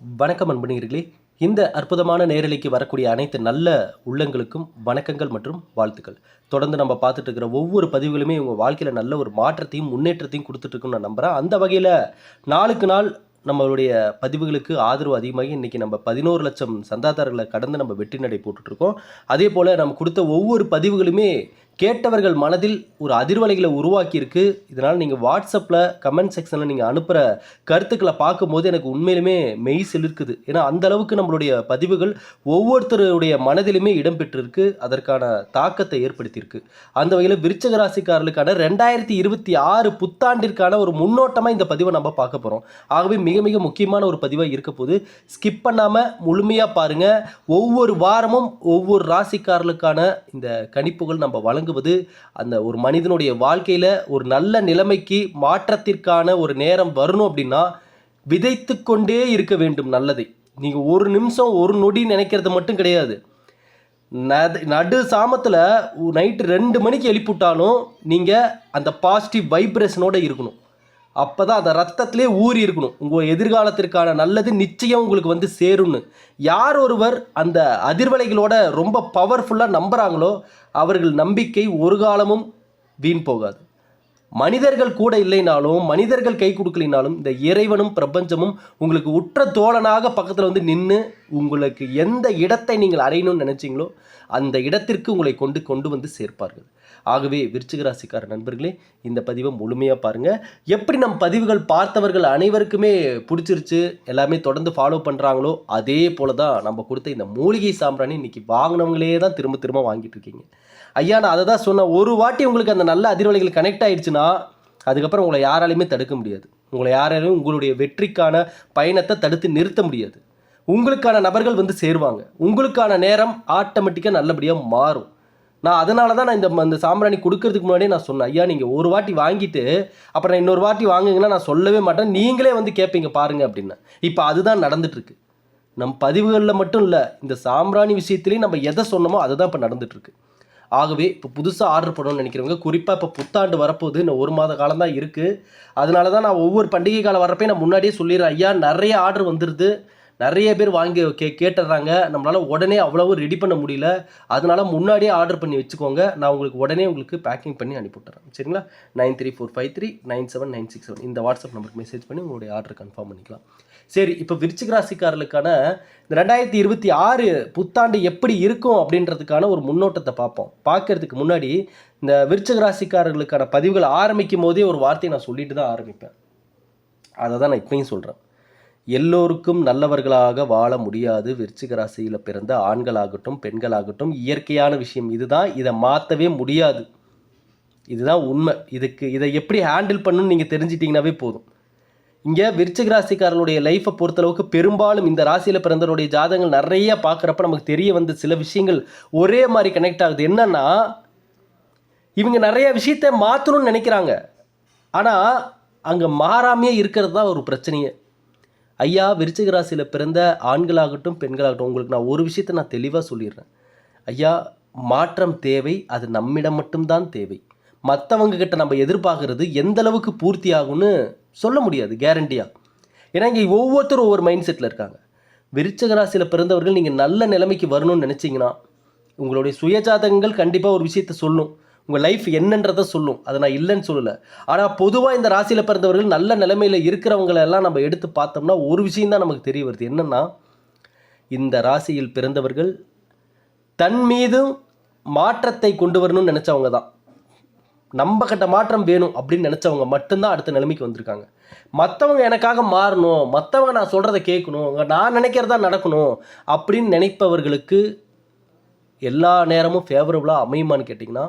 வணக்கம் அன்புநீர்களே. இந்த அற்புதமான நேரலைக்கு வரக்கூடிய அனைத்து நல்ல உள்ளங்களுக்கும் வணக்கங்கள் மற்றும் வாழ்த்துக்கள். தொடர்ந்து நம்ம பார்த்துட்டு இருக்கிற ஒவ்வொரு பதிவுகளுமே உங்கள் வாழ்க்கையில் நல்ல ஒரு மாற்றத்தையும் முன்னேற்றத்தையும் கொடுத்துட்ருக்குன்னு நான் நம்புகிறேன் அந்த வகையில் நாளுக்கு நாள் நம்மளுடைய பதிவுகளுக்கு ஆதரவு அதிகமாகி இன்றைக்கி நம்ம பதினோரு லட்சம் சந்தாதாரர்களை கடந்து நம்ம வெற்றி நடை போட்டுட்ருக்கோம். அதே போல் நம்ம கொடுத்த ஒவ்வொரு பதிவுகளுமே கேட்டவர்கள் மனதில் ஒரு அதிர்வலைகளை உருவாக்கியிருக்கு. இதனால் நீங்கள் வாட்ஸ்அப்பில் கமெண்ட் செக்ஷனில் நீங்கள் அனுப்புகிற கருத்துக்களை பார்க்கும்போது எனக்கு உண்மையிலுமே மெய் சிலிர்க்குது. ஏன்னா அந்த அளவுக்கு நம்மளுடைய பதிவுகள் ஒவ்வொருத்தருடைய மனதிலுமே இடம்பெற்றிருக்கு. அதற்கான தாக்கத்தை ஏற்படுத்தியிருக்கு. அந்த வகையில் விருச்சக ராசிக்காரர்களுக்கான ரெண்டாயிரத்தி இருபத்தி ஆறு புத்தாண்டிற்கான ஒரு முன்னோட்டமாக இந்த பதிவை நம்ம பார்க்க போகிறோம் ஆகவே மிக மிக முக்கியமான ஒரு பதிவாக இருக்க போது ஸ்கிப் பண்ணாமல் முழுமையாக பாருங்கள் ஒவ்வொரு வாரமும் ஒவ்வொரு ராசிக்காரர்களுக்கான இந்த கணிப்புகள் நம்ம தொடங்குவது அந்த ஒரு மனிதனுடைய வாழ்க்கையில் ஒரு நல்ல நிலைமைக்கு மாற்றத்திற்கான ஒரு நேரம் வரணும் அப்படின்னா விதைத்து கொண்டே இருக்க வேண்டும் நல்லதை. நீங்கள் ஒரு நிமிஷம் ஒரு நொடி நினைக்கிறது மட்டும் கிடையாது. நடு நடு சாமத்தில் நைட்டு ரெண்டு மணிக்கு எழுப்பிவிட்டாலும் நீங்கள் அந்த பாசிட்டிவ் வைப்ரேஷனோடு இருக்கணும். அப்போ தான் அந்த ரத்தத்திலே ஊறி இருக்கணும். உங்கள் எதிர்காலத்திற்கான நல்லது நிச்சயம் உங்களுக்கு வந்து சேரும்னு. யார் ஒருவர் அந்த அதிர்வலைகளோட ரொம்ப பவர்ஃபுல்லாக நம்புகிறாங்களோ அவர்கள் நம்பிக்கை ஒரு காலமும் வீண் போகாது. மனிதர்கள் கூட இல்லைனாலும் மனிதர்கள் கை கொடுக்கலினாலும் இந்த இறைவனும் பிரபஞ்சமும் உங்களுக்கு உற்ற தோழனாக பக்கத்தில் வந்து நின்று உங்களுக்கு எந்த இடத்தை நீங்கள் அறையணும்னு நினச்சிங்களோ அந்த இடத்திற்கு உங்களை கொண்டு கொண்டு வந்து சேர்ப்பார்கள். ஆகவே விருச்சிகராசிக்கார நண்பர்களே இந்த பதிவை முழுமையாக பாருங்கள் எப்படி நம் பதிவுகள் பார்த்தவர்கள் அனைவருக்குமே பிடிச்சிருச்சு எல்லாமே தொடர்ந்து ஃபாலோ பண்ணுறாங்களோ அதே போல தான் நம்ம கொடுத்த இந்த மூலிகை சாம்பிராணி இன்றைக்கி வாங்கினவங்களே தான் திரும்ப திரும்ப வாங்கிட்டு இருக்கீங்க. ஐயா நான் அதை தான் சொன்னேன். ஒரு வாட்டி உங்களுக்கு அந்த நல்ல அதிர்வலைகள் கனெக்ட் ஆயிடுச்சுன்னா அதுக்கப்புறம் உங்களை யாராலையுமே தடுக்க முடியாது. உங்களை யாராலையும் உங்களுடைய வெற்றிக்கான பயணத்தை தடுத்து நிறுத்த முடியாது. உங்களுக்கான நபர்கள் வந்து சேருவாங்க. உங்களுக்கான நேரம் ஆட்டோமேட்டிக்காக நல்லபடியாக மாறும். நான் அதனால தான் நான் இந்த இந்த சாம்பிராணி கொடுக்கறதுக்கு முன்னாடியே நான் சொன்னேன். ஐயா நீங்கள் ஒரு வாட்டி வாங்கிட்டு அப்புறம் நான் இன்னொரு வாட்டி வாங்குங்கன்னா நான் சொல்லவே மாட்டேன். நீங்களே வந்து கேட்பீங்க பாருங்கள் அப்படின்னு. இப்போ அதுதான் நடந்துட்டுருக்கு. நம் பதிவுகளில் மட்டும் இல்லை இந்த சாம்பிராணி விஷயத்துலேயும் நம்ம எதை சொன்னோமோ அதுதான் இப்போ நடந்துட்டுருக்கு. ஆகவே இப்போ புதுசாக ஆர்டர் பண்ணணும்னு நினைக்கிறவங்க குறிப்பாக இப்போ புத்தாண்டு வரப்போகுது இன்னும் ஒரு மாத காலம் தான் இருக்குது அதனால தான் நான் ஒவ்வொரு பண்டிகை காலம் வரப்பே நான் முன்னாடியே சொல்லிடுறேன். ஐயா நிறைய ஆர்டர் வந்துடுது நிறைய பேர் வாங்கி கே கேட்டுடுறாங்க நம்மளால் உடனே அவ்வளவு ரெடி பண்ண முடியல. அதனால் முன்னாடியே ஆர்டர் பண்ணி வச்சுக்கோங்க. நான் உங்களுக்கு உடனே உங்களுக்கு பேக்கிங் பண்ணி அனுப்பிவிட்டுறேன் சரிங்களா? Nine three four five three nine seven nine six seven இந்த வாட்ஸ்அப் நம்பருக்கு மெசேஜ் பண்ணி உங்களுடைய ஆர்டர் கன்ஃபார்ம் பண்ணிக்கலாம். சரி இப்போ விருச்சிக ராசிக்காரர்களுக்கான இந்த ரெண்டாயிரத்தி இருபத்தி ஆறு புத்தாண்டு எப்படி இருக்கும் அப்படின்றதுக்கான ஒரு முன்னோட்டத்தை பார்ப்போம். பார்க்கறதுக்கு முன்னாடி இந்த விருச்சிக ராசிக்காரர்களுக்கான பதிவுகள் ஆரம்பிக்கும் போதே ஒரு வார்த்தையை நான் சொல்லிட்டு தான் ஆரம்பிப்பேன். அதை தான் நான் இப்பயும் சொல்கிறேன் எல்லோருக்கும் நல்லவர்களாக வாழ முடியாது. விருச்சிக ராசியில் பிறந்த ஆண்களாகட்டும் பெண்களாகட்டும் இயற்கையான விஷயம் இதுதான். இதை மாற்றவே முடியாது. இதுதான் உண்மை. இதுக்கு இதை எப்படி ஹேண்டில் பண்ணணும்னு நீங்கள் தெரிஞ்சிட்டிங்கனாவே போதும். இங்கே விருச்சிக ராசிக்காரர்களுடைய லைஃப்பை பொறுத்தளவுக்கு பெரும்பாலும் இந்த ராசியில் பிறந்தவருடைய ஜாதகங்கள் நிறைய பார்க்குறப்ப நமக்கு தெரிய வந்த சில விஷயங்கள் ஒரே மாதிரி கனெக்ட் ஆகுது. என்னன்னா இவங்க நிறைய விஷயத்தை மாற்றணும்னு நினைக்கிறாங்க. ஆனால் அங்கே மாறாமையே இருக்கிறது தான் ஒரு பிரச்சனையே. ஐயா விருச்சிக ராசியில் பிறந்த ஆண்களாகட்டும் பெண்களாகட்டும் உங்களுக்கு நான் ஒரு விஷயத்தை நான் தெளிவாக சொல்லிடுறேன். ஐயா மாற்றம் தேவை அது நம்மிடம் மட்டும்தான் தேவை. மற்றவங்க கிட்ட நம்ம எதிர்பார்க்கறது எந்த அளவுக்கு பூர்த்தி ஆகும்னு சொல்ல முடியாது கேரண்டியாக ஏன்னா இங்கே ஒவ்வொருத்தரும் ஒவ்வொரு மைண்ட் செட்டில் இருக்காங்க. விருச்சக ராசியில் பிறந்தவர்கள் நீங்கள் நல்ல நிலைமைக்கு வரணும்னு நினச்சிங்கன்னா உங்களுடைய சுயஜாதகங்கள் கண்டிப்பாக ஒரு விஷயத்த சொல்லும். உங்கள் லைஃப் என்னன்றதை சொல்லும். அதை நான் இல்லைன்னு சொல்லலை. ஆனால் பொதுவாக இந்த ராசியில் பிறந்தவர்கள் நல்ல நிலைமையில் இருக்கிறவங்கள எல்லாம் நம்ம எடுத்து பார்த்தோம்னா ஒரு விஷயந்தான் நமக்கு தெரிய வருது. என்னென்னா இந்த ராசியில் பிறந்தவர்கள் தன் மீதும் மாற்றத்தை கொண்டு வரணும்னு நினச்சவங்க தான். நம்ம கிட்ட மாற்றம் வேணும் அப்படின்னு நினச்சவங்க மட்டும்தான் அடுத்த நிலைமைக்கு வந்திருக்காங்க. மற்றவங்க எனக்காக மாறணும் மற்றவங்க நான் சொல்கிறத கேட்கணும் நான் நினைக்கிறதா நடக்கணும் அப்படின்னு நினைப்பவர்களுக்கு எல்லா நேரமும் ஃபேவரபுளாக அமையுமான்னு கேட்டிங்கன்னா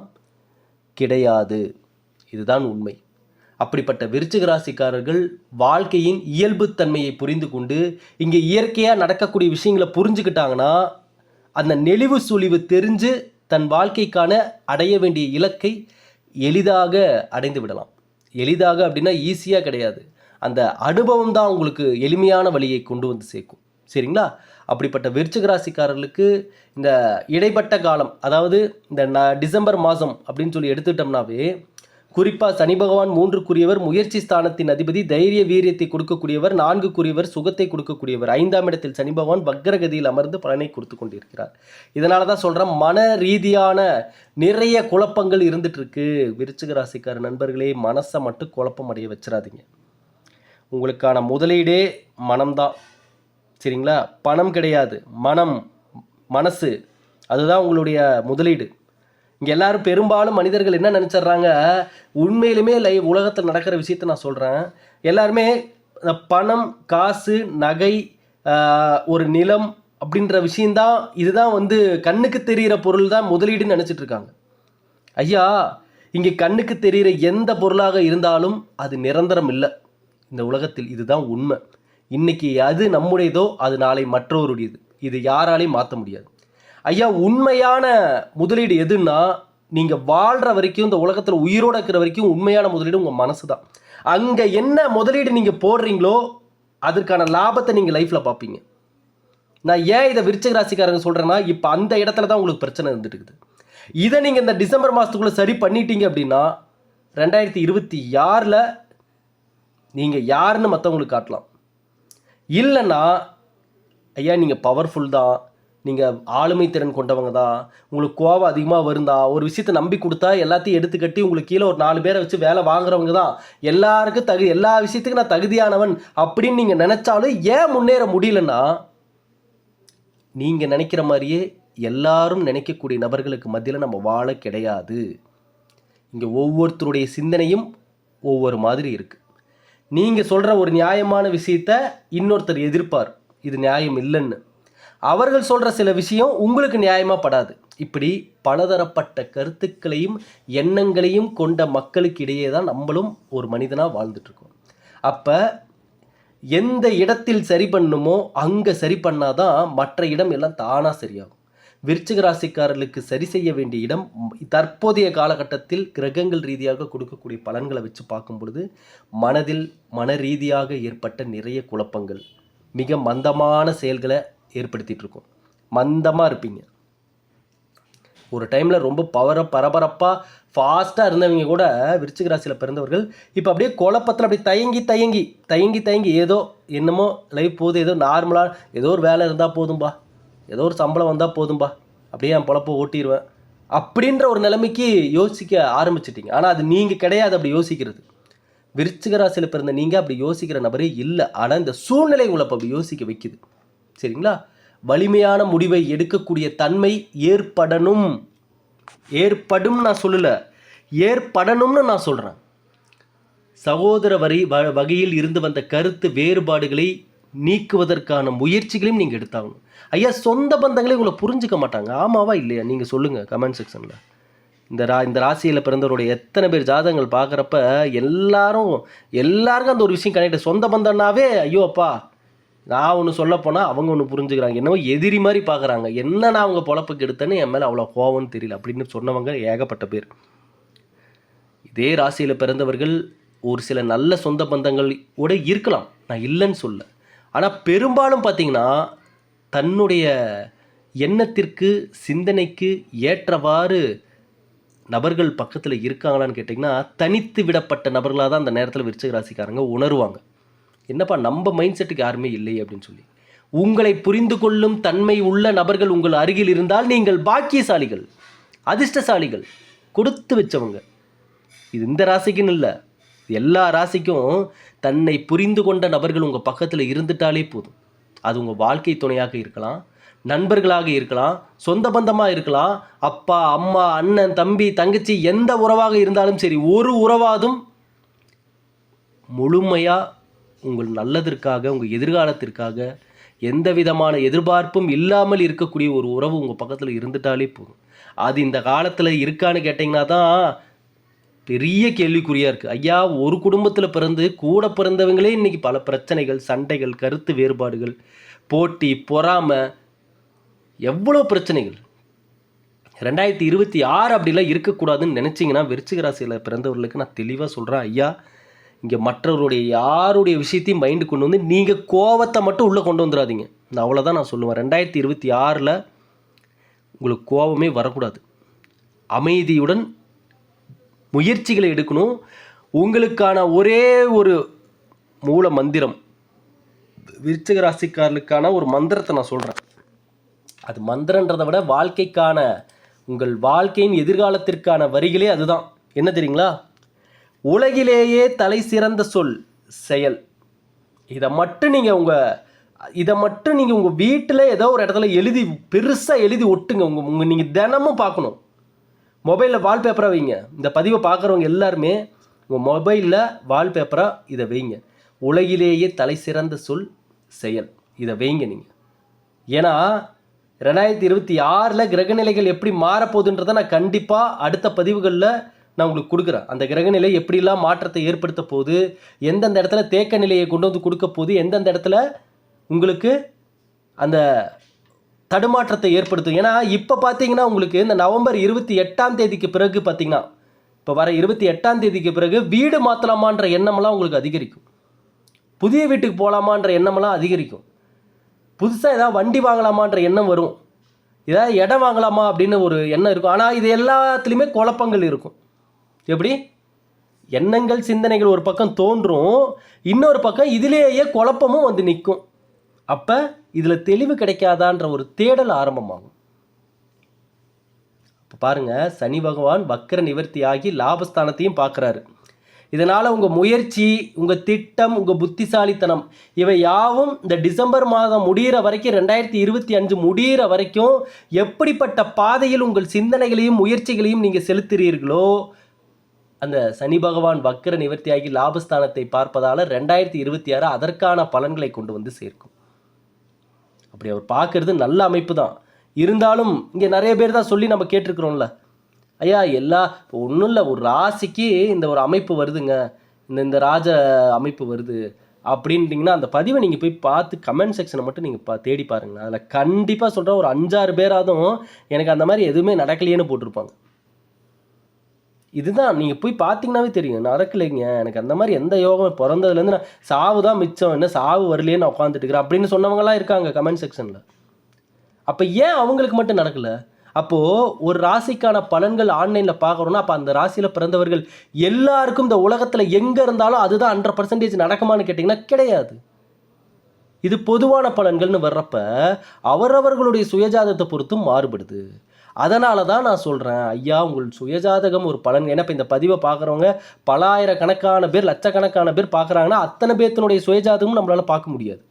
கிடையாது. இதுதான் உண்மை. அப்படிப்பட்ட விருச்சிக ராசிக்காரர்கள் வாழ்க்கையின் இயல்புத்தன்மையை புரிந்து கொண்டு இங்கே இயற்கையாக நடக்கக்கூடிய விஷயங்களை புரிஞ்சுக்கிட்டாங்கன்னா அந்த நெளிவு சுழிவு தெரிஞ்சு தன் வாழ்க்கைக்கான அடைய வேண்டிய இலக்கை எளிதாக அடைந்து விடலாம். எளிதாக அப்படின்னா ஈஸியாக கிடையாது. அந்த அனுபவம் தான் உங்களுக்கு எளிமையான வழியை கொண்டு வந்து சேர்க்கும். சரிங்களா? அப்படிப்பட்ட விருச்சிக ராசிக்காரர்களுக்கு இந்த இடைப்பட்ட காலம் அதாவது இந்த ந டிசம்பர் மாதம் அப்படின்னு சொல்லி எடுத்துக்கிட்டோம்னாவே குறிப்பாக சனி பகவான் மூன்றுக்குரியவர் முயற்சி ஸ்தானத்தின் அதிபதி தைரிய வீரியத்தை கொடுக்கக்கூடியவர் நான்குக்குரியவர் சுகத்தை கொடுக்கக்கூடியவர். ஐந்தாம் இடத்தில் சனி பகவான் வக்ரகதியில் அமர்ந்து பலனை கொடுத்து கொண்டிருக்கிறார். இதனால தான் சொல்கிறேன் மன ரீதியான நிறைய குழப்பங்கள் இருந்துட்டு இருக்கு விருச்சிக ராசிக்கார நண்பர்களே மனசை மட்டும் குழப்பம் அடைய வச்சிடாதீங்க உங்களுக்கான முதலீடே மனம்தான். சரிங்களா? பணம் கிடையாது. மனம் மனசு அதுதான் உங்களுடைய முதலீடு. இங்கே எல்லோரும் பெரும்பாலும் மனிதர்கள் என்ன நினச்சிட்றாங்க? உண்மையிலுமே லைவ் உலகத்தில் நடக்கிற விஷயத்த நான் சொல்கிறேன் எல்லாருமே இந்த பணம் காசு நகை ஒரு நிலம் அப்படின்ற விஷயந்தான் இதுதான் வந்து கண்ணுக்கு தெரிகிற பொருள் தான் முதலீடுன்னு நினச்சிட்ருக்காங்க ஐயா இங்கே கண்ணுக்கு தெரிகிற எந்த பொருளாக இருந்தாலும் அது நிரந்தரம் இல்லை. இந்த உலகத்தில் இதுதான் உண்மை. இன்னைக்கு அது நம்முடையதோ அது நாளை மற்றவருடையது இது யாராலையும் மாற்ற முடியாது. ஐயா உண்மையான முதலீடு எதுன்னா நீங்கள் வாழ்கிற வரைக்கும் இந்த உலகத்தில் உயிரோட இருக்கிற வரைக்கும் உண்மையான முதலீடு உங்கள் மனசு தான். அங்கே என்ன முதலீடு நீங்கள் போடுறீங்களோ அதற்கான லாபத்தை நீங்கள் லைஃப்பில் பார்ப்பீங்க. நான் ஏன் இதை விருச்சிக ராசிக்காரங்க சொல்கிறேன்னா இப்போ அந்த இடத்துல தான் உங்களுக்கு பிரச்சனை இருந்துட்டு இருக்குது இதை நீங்கள் இந்த டிசம்பர் மாதத்துக்குள்ளே சரி பண்ணிட்டீங்க அப்படின்னா ரெண்டாயிரத்தி இருபத்தி ஆறில் நீங்கள் யாருன்னு மற்றவங்களுக்கு காட்டலாம். இல்லைன்னா ஐயா நீங்கள் பவர்ஃபுல் தான். நீங்கள் ஆளுமை திறன் கொண்டவங்க தான். உங்களுக்கு கோபம் அதிகமாக வருந்தா ஒரு விஷயத்தை நம்பி கொடுத்தா எல்லாத்தையும் எடுத்துக்கட்டி உங்களுக்கு கீழே ஒரு நாலு பேரை வச்சு வேலை வாங்குறவங்க தான். எல்லாருக்கும் தகு எல்லா விஷயத்துக்கும் நான் தகுதியானவன் அப்படின்னு நீங்கள் நினச்சாலும் ஏன் முன்னேற முடியலன்னா நீங்கள் நினைக்கிற மாதிரியே எல்லாரும் நினைக்கக்கூடிய நபர்களுக்கு மத்தியில் நம்ம வாழ கிடையாது. இங்கே ஒவ்வொருத்தருடைய சிந்தனையும் ஒவ்வொரு மாதிரி இருக்குது நீங்கள் சொல்கிற ஒரு நியாயமான விஷயத்த இன்னொருத்தர் எதிர்ப்பார். இது நியாயம் இல்லைன்னு. அவர்கள் சொல்கிற சில விஷயம் உங்களுக்கு நியாயமாக படாது. இப்படி பலதரப்பட்ட கருத்துக்களையும் எண்ணங்களையும் கொண்ட மக்களுக்கு இடையே தான் நம்மளும் ஒரு மனிதனாக வாழ்ந்துட்டுருக்கோம். அப்போ எந்த இடத்தில் சரி பண்ணுமோ அங்கே சரி பண்ணாதான் மற்ற இடம் எல்லாம் தானாக சரியாகும். விருச்சிக ராசிக்காரர்களுக்கு சரி செய்ய வேண்டிய இடம் தற்போதைய காலகட்டத்தில் கிரகங்கள் ரீதியாக கொடுக்கக்கூடிய பலன்களை வச்சு பார்க்கும் பொழுது மனதில் மன ரீதியாக ஏற்பட்ட நிறைய குழப்பங்கள். மிக மந்தமான செயல்களை ஏற்படுத்திட்டு இருக்கும். மந்தமாக இருப்பீங்க. ஒரு டைமில் ரொம்ப பவர பரபரப்பாக ஃபாஸ்ட்டாக இருந்தவங்க கூட விருச்சிக ராசியில் பிறந்தவர்கள் இப்போ அப்படியே குழப்பத்தில் அப்படியே தயங்கி தயங்கி தயங்கி தயங்கி ஏதோ என்னமோ லைஃப் போகுது ஏதோ நார்மலாக ஏதோ ஒரு வேலை இருந்தால் போதும்பா. ஏதோ ஒரு சம்பளம் வந்தால் போதும்பா. அப்படியே என் பொழப்ப ஓட்டிடுவேன் அப்படின்ற ஒரு நிலைமைக்கு யோசிக்க ஆரம்பிச்சிட்டிங்க. ஆனால் அது நீங்கள் கிடையாது அப்படி யோசிக்கிறது. விருச்சிக ராசியில் பிறந்த நீங்கள் அப்படி யோசிக்கிற நபரே இல்லை. ஆனால் இந்த சூழ்நிலை உங்களை அப்படி யோசிக்க வைக்குது. சரிங்களா? வலிமையான முடிவை எடுக்கக்கூடிய தன்மை ஏற்படணும். ஏற்படும் நான் சொல்லலை. ஏற்படணும்னு நான் சொல்கிறேன் சகோதர வரி வ- வகையில் இருந்து வந்த கருத்து வேறுபாடுகளை நீக்குவதற்கான முயற்சிகளையும் நீங்கள் எடுத்தாகணும். ஐயா சொந்த பந்தங்களே உங்களை புரிஞ்சுக்க மாட்டாங்க. ஆமாவா இல்லையா? நீங்கள் சொல்லுங்கள் கமெண்ட் செக்ஷனில் இந்த ரா இந்த ராசியில் பிறந்தவருடைய எத்தனை பேர் ஜாதகங்கள் பார்க்குறப்ப எல்லாரும் எல்லாருக்கும் அந்த ஒரு விஷயம் கனெக்ட் சொந்த பந்தம்னாவே ஐயோ அப்பா நான் ஒன்று சொல்ல போனால் அவங்க ஒன்று புரிஞ்சுக்கிறாங்க. என்னவோ எதிரி மாதிரி பார்க்குறாங்க. என்ன நான் அவங்க பொழப்புக்கு எடுத்தேன்னு என் மேலே அவ்வளோ கோவம்னு தெரியல. அப்படின்னு சொன்னவங்க ஏகப்பட்ட பேர். இதே ராசியில் பிறந்தவர்கள் ஒரு சில நல்ல சொந்த பந்தங்கள் கூட இருக்கலாம். நான் இல்லைன்னு சொல்ல ஆனால் பெரும்பாலும் பார்த்தீங்கன்னா தன்னுடைய எண்ணத்திற்கு சிந்தனைக்கு ஏற்றவாறு நபர்கள் பக்கத்தில் இருக்காங்களான்னு கேட்டிங்கன்னா தனித்து விடப்பட்ட நபர்களாக தான் அந்த நேரத்தில் விருச்சிக ராசிக்காரங்க உணருவாங்க. என்னப்பா நம்ம மைண்ட் செட்டுக்கு யாருமே இல்லை அப்படின்னு சொல்லி. உங்களை புரிந்து கொள்ளும் தன்மை உள்ள நபர்கள் உங்கள் அருகில் இருந்தால் நீங்கள் பாக்கியசாலிகள் அதிர்ஷ்டசாலிகள் கொடுத்து வச்சவங்க. இது இந்த ராசிக்குன்னு இல்லை. எல்லா ராசிக்கும் தன்னை புரிந்து கொண்ட நபர்கள் உங்கள் பக்கத்தில் இருந்துட்டாலே போதும். அது உங்கள் வாழ்க்கை துணையாக இருக்கலாம் நண்பர்களாக இருக்கலாம் சொந்த பந்தமாக இருக்கலாம் அப்பா அம்மா அண்ணன் தம்பி தங்கச்சி எந்த உறவாக இருந்தாலும் சரி ஒரு உறவாதும் முழுமையாக உங்கள் நல்லதற்காக உங்கள் எதிர்காலத்திற்காக எந்த விதமான எதிர்பார்ப்பும் இல்லாமல் இருக்கக்கூடிய ஒரு உறவு உங்கள் பக்கத்தில் இருந்துட்டாலே போதும். அது இந்த காலத்தில் இருக்கான்னு கேட்டிங்கன்னா தான் பெரிய கேள்விக்குறியாக இருக்குது ஐயா ஒரு குடும்பத்தில் பிறந்து கூட பிறந்தவங்களே இன்றைக்கி பல பிரச்சனைகள் சண்டைகள் கருத்து வேறுபாடுகள் போட்டி பொறாமை எவ்வளோ பிரச்சனைகள்? ரெண்டாயிரத்தி இருபத்தி ஆறு அப்படிலாம் இருக்கக்கூடாதுன்னு நினச்சிங்கன்னா விருச்சிக ராசியில் பிறந்தவர்களுக்கு நான் தெளிவாக சொல்கிறேன் ஐயா இங்கே மற்றவருடைய யாருடைய விஷயத்தையும் மைண்டு கொண்டு வந்து நீங்கள் கோவத்தை மட்டும் உள்ளே கொண்டு வந்துடாதீங்க நான் அவ்வளோதான் நான் சொல்லுவேன். ரெண்டாயிரத்தி இருபத்தி ஆறில் உங்களுக்கு கோபமே வரக்கூடாது. அமைதியுடன் முயற்சிகளை எடுக்கணும். உங்களுக்கான ஒரே ஒரு மூல மந்திரம் விருச்சிக ராசிக்காரர்களுக்கான ஒரு மந்திரத்தை நான் சொல்கிறேன் அது மந்திரன்றதை விட வாழ்க்கைக்கான உங்கள் வாழ்க்கையின் எதிர்காலத்திற்கான வரிகளே அதுதான். என்ன தெரியுங்களா? உலகிலேயே தலை சிறந்த சொல் செயல். இதை மட்டும் நீங்கள் உங்கள் இதை மட்டும் நீங்கள் உங்கள் வீட்டில் ஏதோ ஒரு இடத்துல எழுதி பெருசாக எழுதி ஒட்டுங்க. உங்கள் உங்கள் நீங்கள் தினமும் பார்க்கணும். மொபைலில் வால்பேப்பராக வைங்க. இந்த பதிவை பார்க்குறவங்க எல்லாருமே உங்கள் மொபைலில் வால்பேப்பராக இதை வைங்க. உலகிலேயே தலை சிறந்த சொல் செயல். இதை வைங்க நீங்கள் ஏன்னா ரெண்டாயிரத்தி இருபத்தி ஆறில் கிரகநிலைகள் எப்படி மாறப்போகுதுன்றதை நான் கண்டிப்பாக அடுத்த பதிவுகளில் நான் உங்களுக்கு கொடுக்குறேன். அந்த கிரகநிலை எப்படிலாம் மாற்றத்தை ஏற்படுத்த போகுது எந்தெந்த இடத்துல தேக்க நிலையை கொண்டு வந்து கொடுக்க போகுது எந்தெந்த இடத்துல உங்களுக்கு அந்த தடுமாற்றத்தை ஏற்படுத்தும். ஏன்னா இப்போ பார்த்தீங்கன்னா உங்களுக்கு இந்த நவம்பர் இருபத்தி எட்டாம் தேதிக்கு பிறகு பார்த்தீங்கன்னா இப்போ வர இருபத்தி எட்டாம் தேதிக்கு பிறகு வீடு மாற்றலாமான்ற எண்ணமெல்லாம் உங்களுக்கு அதிகரிக்கும். புதிய வீட்டுக்கு போகலாமான்ற எண்ணமெல்லாம் அதிகரிக்கும். புதுசாக ஏதாவது வண்டி வாங்கலாமான்ற எண்ணம் வரும். ஏதாவது இடம் வாங்கலாமா அப்படின்னு ஒரு எண்ணம் இருக்கும். ஆனால் இது எல்லாத்துலேயுமே குழப்பங்கள் இருக்கும். எப்படி? எண்ணங்கள் சிந்தனைகள் ஒரு பக்கம் தோன்றும். இன்னொரு பக்கம் இதிலேயே குழப்பமும் வந்து நிற்கும். அப்போ இதில் தெளிவு கிடைக்காதான்ற ஒரு தேடல் ஆரம்பமாகும். இப்போ பாருங்க சனி பகவான் வக்கர நிவர்த்தி ஆகி லாபஸ்தானத்தையும் பார்க்குறாரு. இதனால் உங்கள் முயற்சி உங்கள் திட்டம் உங்கள் புத்திசாலித்தனம் இவை யாவும் இந்த டிசம்பர் மாதம் முடிகிற வரைக்கும் ரெண்டாயிரத்தி இருபத்தி அஞ்சு முடிகிற வரைக்கும் எப்படிப்பட்ட பாதையில் உங்கள் சிந்தனைகளையும் முயற்சிகளையும் நீங்கள் செலுத்துகிறீர்களோ அந்த சனி பகவான் வக்கர நிவர்த்தியாகி லாபஸ்தானத்தை பார்ப்பதால் ரெண்டாயிரத்தி இருபத்தி ஆறு அதற்கான பலன்களை கொண்டு வந்து சேர்க்கும். அப்படி அவர் பார்க்கறது நல்ல அமைப்பு தான் இருந்தாலும் இங்கே நிறைய பேர் தான் சொல்லி நம்ம கேட்டிருக்கிறோம்ல. ஐயா எல்லா ஒன்றும் இல்லை ஒரு ராசிக்கு இந்த ஒரு அமைப்பு வருதுங்க. இந்த இந்த ராஜ அமைப்பு வருது. அப்படின்ட்டிங்கன்னா அந்த பதிவை நீங்கள் போய் பார்த்து கமெண்ட் செக்ஷனை மட்டும் நீங்கள் பா தேடி பாருங்கள் அதில் கண்டிப்பாக சொல்கிற ஒரு அஞ்சாறு பேராதும் எனக்கு அந்த மாதிரி எதுவுமே நடக்கலையேன்னு போட்டிருப்பாங்க. இதுதான் நீங்கள் போய் பார்த்தீங்கன்னாவே தெரியும். நடக்கலைங்க. எனக்கு அந்த மாதிரி எந்த யோகம் பிறந்ததுலேருந்து நான் சாவு தான் மிச்சம். என்ன சாவு வரலையே நான் உட்காந்துட்டு இருக்கிறேன் அப்படின்னு சொன்னவங்களாம் இருக்காங்க கமெண்ட் செக்ஷனில் அப்போ ஏன் அவங்களுக்கு மட்டும் நடக்கலை? அப்போது ஒரு ராசிக்கான பலன்கள் ஆன்லைனில் பார்க்குறோன்னா அப்போ அந்த ராசியில் பிறந்தவர்கள் எல்லாருக்கும் இந்த உலகத்தில் எங்கே இருந்தாலும் அதுதான் ஹண்ட்ரட் பர்சன்டேஜ் நடக்குமான்னு கேட்டிங்கன்னா கிடையாது. இது பொதுவான பலன்கள்னு வர்றப்ப அவரவர்களுடைய சுயஜாதத்தை பொறுத்தும் மாறுபடுது. அதனால தான் நான் சொல்கிறேன் ஐயா உங்கள் சுயஜாதகம் ஒரு பலன். ஏன்னா இப்போ இந்த பதிவை பார்க்குறவங்க பல ஆயிரக்கணக்கான பேர் லட்சக்கணக்கான பேர் பார்க்குறாங்கன்னா அத்தனை பேர்த்தினுடைய சுயஜாதகமும் நம்மளால் பார்க்க முடியாது.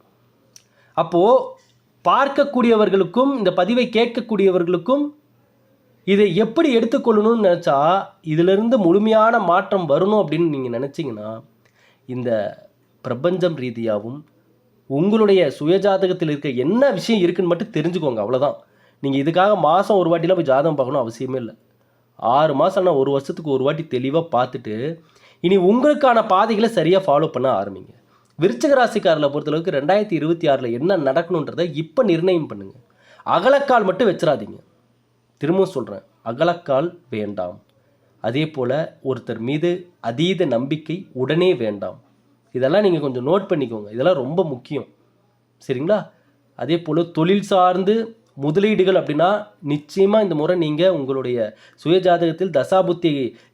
அப்போது பார்க்கக்கூடியவர்களுக்கும் இந்த பதிவை கேட்கக்கூடியவர்களுக்கும் இதை எப்படி எடுத்துக்கொள்ளணும்னு நினச்சா இதிலிருந்து முழுமையான மாற்றம் வரணும் அப்படின்னு நீங்கள் நினச்சிங்கன்னா இந்த பிரபஞ்சம் ரீதியாகவும் உங்களுடைய சுயஜாதகத்தில் இருக்க என்ன விஷயம் இருக்குன்னு மட்டும் தெரிஞ்சுக்கோங்க அவ்வளோதான் நீங்கள் இதுக்காக மாதம் ஒரு வாட்டிலாம் போய் ஜாதகம் பார்க்கணும் அவசியமே இல்லை. ஆறு மாதம்னா ஒரு வருஷத்துக்கு ஒரு வாட்டி தெளிவாக பார்த்துட்டு இனி உங்களுக்கான பாதைகளை சரியாக ஃபாலோ பண்ண ஆரம்பிங்க. விருச்சக ராசிக்காரில் பொறுத்தளவுக்கு ரெண்டாயிரத்தி இருபத்தி ஆறில் என்ன நடக்கணுன்றதை இப்போ நிர்ணயம் பண்ணுங்கள் அகலக்கால் மட்டும் வச்சிடாதீங்க திரும்பவும் சொல்கிறேன் அகலக்கால் வேண்டாம். அதே போல் ஒருத்தர் மீது அதீத நம்பிக்கை உடனே வேண்டாம். இதெல்லாம் நீங்கள் கொஞ்சம் நோட் பண்ணிக்கோங்க. இதெல்லாம் ரொம்ப முக்கியம். சரிங்களா? அதே போல் தொழில் சார்ந்து முதலீடுகள் அப்படின்னா நிச்சயமாக இந்த முறை நீங்கள் உங்களுடைய சுயஜாதகத்தில் தசாபுத்தி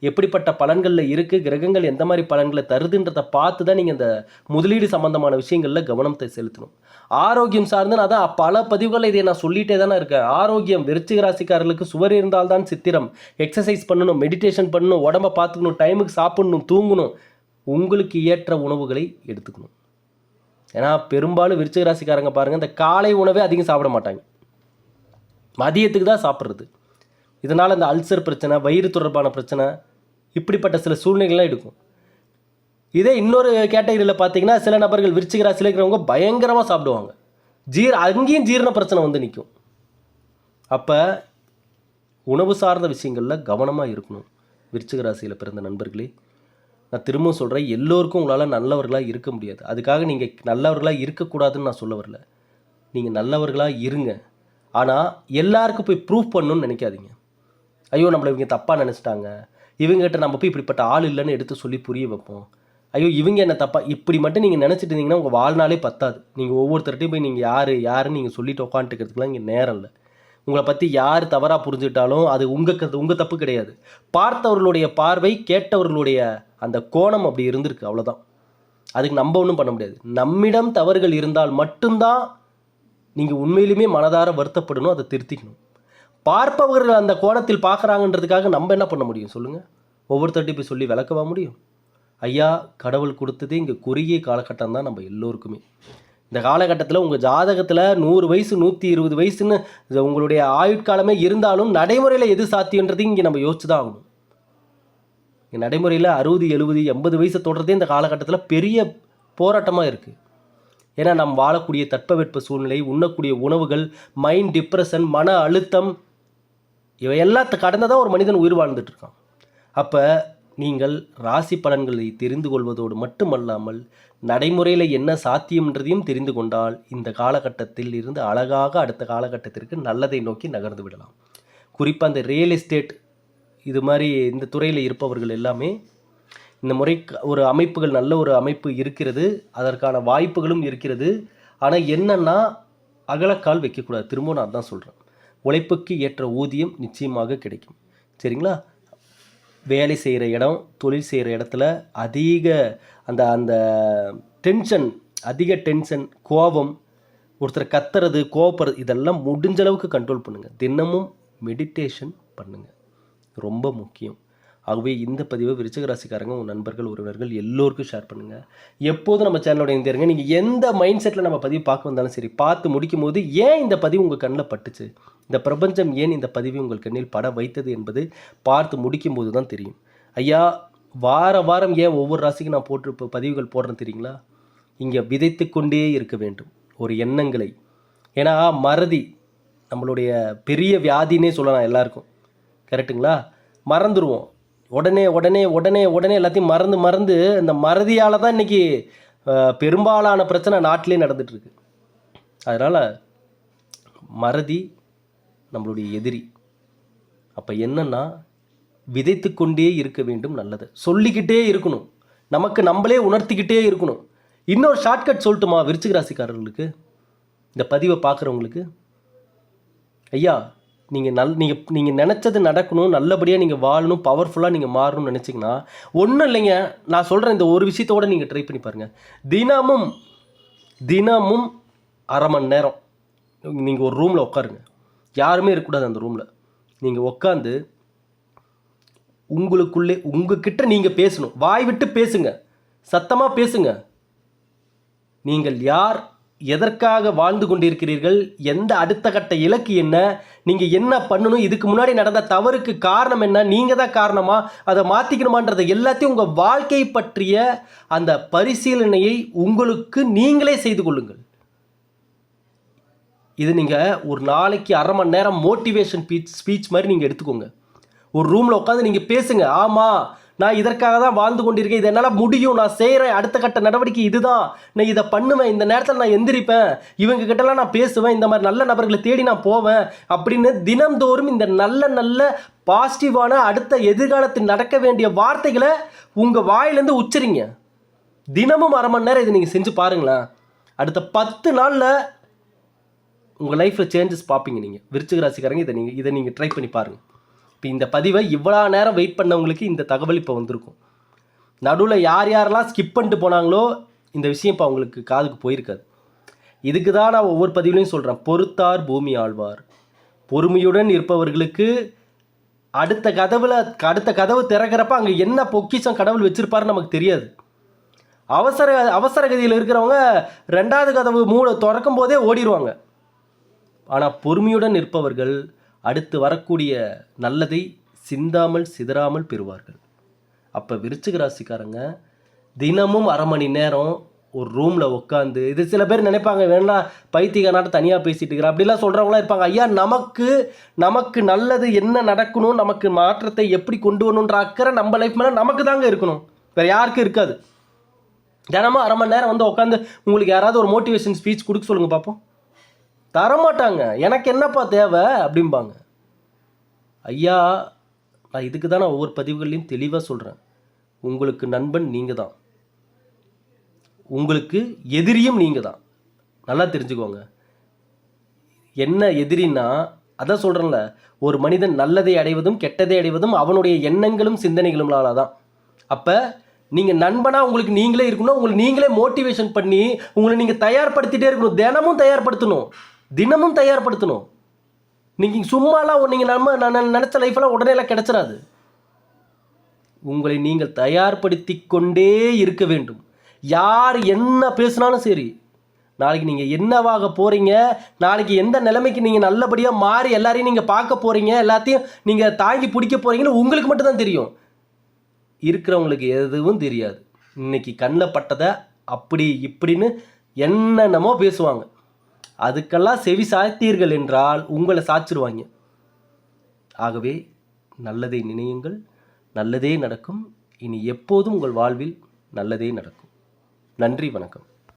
எப்படிப்பட்ட பலன்களில் இருக்குது கிரகங்கள் எந்த மாதிரி பலன்களை தருதுன்றதை பார்த்து தான் நீங்கள் இந்த முதலீடு சம்பந்தமான விஷயங்களில் கவனத்தை செலுத்தணும். ஆரோக்கியம் சார்ந்து நான் தான் பல பதிவுகளில் இதை நான் சொல்லிட்டே தானே இருக்கேன். ஆரோக்கியம் விருச்சிக ராசிக்காரர்களுக்கு சுவர் இருந்தால்தான் சித்திரம். எக்ஸசைஸ் பண்ணணும் மெடிடேஷன் பண்ணணும் உடம்ப பார்த்துக்கணும் டைமுக்கு சாப்பிடணும் தூங்கணும். உங்களுக்கு ஏற்ற உணவுகளை எடுத்துக்கணும். ஏன்னா பெரும்பாலும் விருச்சிக ராசிக்காரங்க பாருங்கள் இந்த காலை உணவே அதிகம் சாப்பிட மாட்டாங்க. மதியத்துக்கு தான் சாப்பிட்றது. இதனால் இந்த அல்சர் பிரச்சனை வயிறு தொடர்பான பிரச்சனை இப்படிப்பட்ட சில சூழ்நிலைகள்லாம் இருக்கும். இதே இன்னொரு கேட்டகரியில் பார்த்தீங்கன்னா சில நபர்கள் விருச்சிக ராசியில் இருக்கிறவங்க பயங்கரமாக சாப்பிடுவாங்க. ஜீர அங்கேயும் ஜீரண பிரச்சனை வந்து நிற்கும். அப்போ உணவு சார்ந்த விஷயங்களில் கவனமாக இருக்கணும். விருச்சிக ராசியில் பிறந்த நண்பர்களே நான் திரும்பவும் சொல்கிறேன் எல்லோருக்கும் உங்களால் நல்லவர்களாக இருக்க முடியாது. அதுக்காக நீங்கள் நல்லவர்களாக இருக்கக்கூடாதுன்னு நான் சொல்ல வரல. நீங்கள் நல்லவர்களாக இருங்க. ஆனால் எல்லாருக்கும் போய் ப்ரூஃப் பண்ணணும்னு நினைக்காதீங்க. ஐயோ நம்மளை இவங்க தப்பாக நினச்சிட்டாங்க. இவங்ககிட்ட நம்ம போய் இப்படிப்பட்ட ஆள் இல்லைன்னு எடுத்து சொல்லி புரிய வைப்போம். ஐயோ இவங்க என்ன தப்பாக இப்படி மட்டும் நீங்கள் நினச்சிட்டு இருந்தீங்கன்னா உங்கள் வாழ்நாளே பத்தாது. நீங்கள் ஒவ்வொருத்தர்ட்டையும் போய் நீங்கள் யார் யாருன்னு நீங்கள் சொல்லிட்டு உட்காந்துக்கிறதுக்குலாம் இங்கே நேரம் இல்லை. உங்களை பற்றி யார் தவறாக புரிஞ்சுக்கிட்டாலும் அது உங்கள் உங்கள் தப்பு கிடையாது. பார்த்தவர்களுடைய பார்வை கேட்டவர்களுடைய அந்த கோணம் அப்படி இருந்திருக்கு அவ்வளோதான் அதுக்கு நம்ம ஒன்றும் பண்ண முடியாது. நம்மிடம் தவறுகள் இருந்தால் மட்டும்தான் நீங்கள் உண்மையிலுமே மனதார வருத்தப்படணும் அதை திருத்திக்கணும். பார்ப்பவர்கள் அந்த கோணத்தில் பார்க்குறாங்கன்றதுக்காக நம்ம என்ன பண்ண முடியும்? சொல்லுங்கள் ஒவ்வொருத்தர்ட்டையும் போய் சொல்லி விளக்கவா முடியும்? ஐயா கடவுள் கொடுத்ததே இங்கே குறுகிய காலகட்டம் தான் நம்ம எல்லோருக்குமே. இந்த காலகட்டத்தில் உங்கள் ஜாதகத்தில் நூறு வயசு நூற்றி இருபது வயசுன்னு உங்களுடைய ஆயுட்காலமே இருந்தாலும் நடைமுறையில் எது சாத்தியன்றதையும் இங்கே நம்ம யோசிச்சு தான் ஆகணும். நடைமுறையில் அறுபது எழுபது எண்பது வயசு தொடர்றதே இந்த காலகட்டத்தில் பெரிய போராட்டமாக இருக்குது ஏன்னா நாம் வாழக்கூடிய தட்பவெட்ப சூழ்நிலை உண்ணக்கூடிய உணவுகள் மைண்ட் டிப்ரெஷன் மன அழுத்தம் இவை எல்லாத்த கடந்து தான் ஒரு மனிதன் உயிர் வாழ்ந்துட்டுருக்கான் அப்போ நீங்கள் ராசி பலன்களை தெரிந்து கொள்வதோடு மட்டுமல்லாமல் நடைமுறையில் என்ன சாத்தியம்ன்றதையும் தெரிந்து கொண்டால் இந்த காலகட்டத்தில் இருந்து அழகாக அடுத்த காலகட்டத்திற்கு நல்லதை நோக்கி நகர்ந்து விடலாம். குறிப்பாக அந்த ரியல் எஸ்டேட் இது மாதிரி இந்த துறையில் இருப்பவர்கள் எல்லாமே இந்த முறை ஒரு அமைப்புகள் நல்ல ஒரு அமைப்பு இருக்கிறது. அதற்கான வாய்ப்புகளும் இருக்கிறது. ஆனால் என்னன்னா அகலக்கால் வைக்கக்கூடாது. திரும்ப நான் தான் சொல்கிறேன் உழைப்புக்கு ஏற்ற ஊதியம் நிச்சயமாக கிடைக்கும். சரிங்களா? வேலை செய்கிற இடம் தொழில் செய்கிற இடத்துல அதிக அந்த அந்த டென்ஷன் அதிக டென்ஷன் கோபம் ஒருத்தர் கத்துறது கோபப்படுறது இதெல்லாம் முடிஞ்ச அளவுக்கு கண்ட்ரோல் பண்ணுங்கள் தினமும் மெடிடேஷன் பண்ணுங்கள் ரொம்ப முக்கியம். ஆகவே இந்த பதிவை விருச்சகராசிக்காரங்க உங்கள் நண்பர்கள் உறவினர்கள் எல்லோருக்கும் ஷேர் பண்ணுங்கள் எப்போதும் நம்ம சேனலோட இருங்க நீங்கள் எந்த மைண்ட் செட்டில் நம்ம பதிவு பார்க்க வந்தாலும் சரி பார்த்து முடிக்கும் போது ஏன் இந்த பதிவு உங்கள் கண்ணில் பட்டுச்சு? இந்த பிரபஞ்சம் ஏன் இந்த பதிவை உங்கள் கண்ணில் பட வைத்தது என்பது பார்த்து முடிக்கும் போது தான் தெரியும். ஐயா வார வாரம் ஏன் ஒவ்வொரு ராசிக்கும் நான் போட்டு பதிவுகள் போடுறேன் தெரியுங்களா? இங்கே விதைத்து கொண்டே இருக்க வேண்டும். ஒரு எண்ணங்களை. ஏன்னா மறதி நம்மளுடைய பெரிய வியாதினே சொல்லலாம் எல்லாருக்கும். கரெக்ட்டுங்களா மறந்துடுவோம் உடனே உடனே உடனே உடனே எல்லாத்தையும் மறந்து மறந்து இந்த மறதியால் தான் இன்றைக்கி பெரும்பாலான பிரச்சனை நாட்டிலே நடந்துகிட்ருக்கு அதனால் மறதி நம்மளுடைய எதிரி. அப்போ என்னென்னா விதைத்து கொண்டே இருக்க வேண்டும் நல்லது. சொல்லிக்கிட்டே இருக்கணும். நமக்கு நம்மளே உணர்த்திக்கிட்டே இருக்கணும். இன்னொரு ஷார்ட்கட் சொல்லட்டுமா விருச்சிக ராசிக்காரர்களுக்கு இந்த பதிவை பார்க்குறவங்களுக்கு? ஐயா நீங்கள் நல் நீங்கள் நீங்கள் நினச்சது நடக்கணும் நல்லபடியாக நீங்கள் வாழணும் பவர்ஃபுல்லாக நீங்கள் மாறணும்னு நினச்சிங்கன்னா ஒன்றும் இல்லைங்க. நான் சொல்கிறேன் இந்த ஒரு விஷயத்தோட நீங்கள் ட்ரை பண்ணி பாருங்கள் தினமும் தினமும் அரை மணி நேரம் நீங்கள் ஒரு ரூமில் உட்காருங்க. யாருமே இருக்கக்கூடாது அந்த ரூமில் நீங்கள் உட்காந்து உங்களுக்குள்ளே உங்ககிட்ட நீங்கள் பேசணும். வாய் விட்டு பேசுங்க. சத்தமாக பேசுங்க. நீங்கள் யார்? எதற்காக வாழ்ந்து கொண்டிருக்கிறீர்கள்? எந்த அடுத்த கட்ட இலக்கு என்ன? நீங்கள் என்ன பண்ணணும்? இதுக்கு முன்னாடி நடந்த தவறுக்கு காரணம் என்ன? நீங்கள் தான் காரணமா? அதை மாற்றிக்கணுமான்றதை எல்லாத்தையும் உங்கள் வாழ்க்கை பற்றிய அந்த பரிசீலனையை உங்களுக்கு நீங்களே செய்து கொள்ளுங்கள். இது நீங்கள் ஒரு நாளைக்கு அரை மணி நேரம் மோட்டிவேஷன் ஸ்பீச் ஸ்பீச் மாதிரி நீங்கள் எடுத்துக்கோங்க. ஒரு ரூமில் உட்காந்து நீங்கள் பேசுங்க. ஆமாம் நான் இதற்காக தான் வாழ்ந்து கொண்டிருக்கேன். இது என்னால் முடியும். நான் செய்கிறேன் அடுத்த கட்ட நடவடிக்கை இதுதான். நான் இதை பண்ணுவேன். இந்த நேரத்தில் நான் எந்திரிப்பேன். இவங்க கிட்டலாம் நான் பேசுவேன். இந்த மாதிரி நல்ல நபர்களை தேடி நான் போவேன். அப்படின்னு தினம்தோறும் இந்த நல்ல நல்ல பாசிட்டிவான அடுத்த எதிர்காலத்தில் நடக்க வேண்டிய வார்த்தைகளை உங்கள் வாயிலேருந்து உச்சரிங்க. தினமும் அரை மணி நேரம் இதை நீங்கள் செஞ்சு பாருங்களேன். அடுத்த பத்து நாளில் உங்கள் லைஃப்பில் சேஞ்சஸ் பார்ப்பீங்க நீங்கள் விருச்சிக ராசிக்காரங்க இதை நீங்கள் இதை நீங்கள் ட்ரை பண்ணி பாருங்கள் இப்போ இந்த பதிவை இவ்வளோ நேரம் வெயிட் பண்ணவங்களுக்கு இந்த தகவல் இப்போ வந்திருக்கும். நடுவில் யார் யாரெல்லாம் ஸ்கிப் பண்ணிட்டு போனாங்களோ இந்த விஷயம் இப்போ அவங்களுக்கு காதுக்கு போயிருக்காது. இதுக்கு தான் நான் ஒவ்வொரு பதிவுலையும் சொல்கிறேன் பொறுத்தார் பூமி ஆழ்வார். பொறுமையுடன் இருப்பவர்களுக்கு அடுத்த கதவில் அடுத்த கதவு திறக்கிறப்ப அங்கே என்ன பொக்கிஷம் கடவுள் வச்சுருப்பாருன்னு நமக்கு தெரியாது. அவசர அவசர கதியில் இருக்கிறவங்க ரெண்டாவது கதவு மூட திறக்கும் போதே ஓடிடுவாங்க ஆனால் பொறுமையுடன் இருப்பவர்கள் அடுத்து வரக்கூடிய நல்லதை சிந்தாமல் சிதறாமல் பெறுவார்கள். அப்போ விருச்சிக ராசிக்காரங்க தினமும் அரை மணி நேரம் ஒரு ரூமில் உட்காந்து இது சில பேர் நினைப்பாங்க வேணா பைத்தியக்காரனாட்ட தனியாக பேசிட்டு இருக்கிற அப்படிலாம் சொல்கிறவங்களாம் இருப்பாங்க ஐயா நமக்கு நமக்கு நல்லது என்ன நடக்கணும் நமக்கு மாற்றத்தை எப்படி கொண்டு வரணுன்ற அக்கறை நம்ம லைஃப் மேலே நமக்கு தாங்க இருக்கணும். வேறு யாருக்கும் இருக்காது. தினமும் அரை மணி நேரம் வந்து உட்காந்து உங்களுக்கு யாராவது ஒரு மோட்டிவேஷன் ஸ்பீச் கொடுக்க சொல்லுங்கள் பார்ப்போம் தரமாட்டாங்க. எனக்கு என்னப்பா தேவை? அப்படிம்பாங்க. ஐயா நான் இதுக்கு தான் நான் ஒவ்வொரு பதிவுகள்லையும் தெளிவாக சொல்கிறேன் உங்களுக்கு நண்பன் நீங்கள் தான் உங்களுக்கு எதிரியும் நீங்கள் தான் நல்லா தெரிஞ்சுக்கோங்க. என்ன எதிரின்னா அதான் சொல்கிறேன்ல ஒரு மனிதன் நல்லதை அடைவதும் கெட்டதை அடைவதும் அவனுடைய எண்ணங்களும் சிந்தனைகளும்னால தான் அப்போ நீங்கள் நண்பனாக உங்களுக்கு நீங்களே இருக்கணும் உங்களை நீங்களே மோட்டிவேஷன் பண்ணி உங்களை நீங்கள் தயார்படுத்திட்டே இருக்கணும் தினமும் தயார்படுத்தணும். தினமும் தயார்படுத்தணும். நீங்கள் சும்மாலாம் நீங்கள் நம்ம நான் நினச்ச லைஃப்லாம் உடனேலாம் கிடச்சிடாது உங்களை நீங்கள் தயார்படுத்தி கொண்டே இருக்க வேண்டும். யார் என்ன பேசினாலும் சரி நாளைக்கு நீங்கள் என்னவாக போகிறீங்க நாளைக்கு எந்த நிலைமைக்கு நீங்கள் நல்லபடியாக மாறி எல்லாரையும் நீங்கள் பார்க்க போகிறீங்க எல்லாத்தையும் நீங்கள் தாங்கி பிடிக்க போகிறீங்கன்னு உங்களுக்கு மட்டும்தான் தெரியும். இருக்கிறவங்களுக்கு எதுவும் தெரியாது. இன்னைக்கு கண்ணில் பட்டதை அப்படி இப்படின்னு என்னென்னமோ பேசுவாங்க. அதுக்கெல்லாம் செவி சாய்த்தீர்கள் என்றால் உங்களை சாச்சிருவாங்க. ஆகவே நல்லதை நினையுங்கள் நல்லதே நடக்கும். இனி எப்போதும் உங்கள் வாழ்வில் நல்லதே நடக்கும். நன்றி வணக்கம்.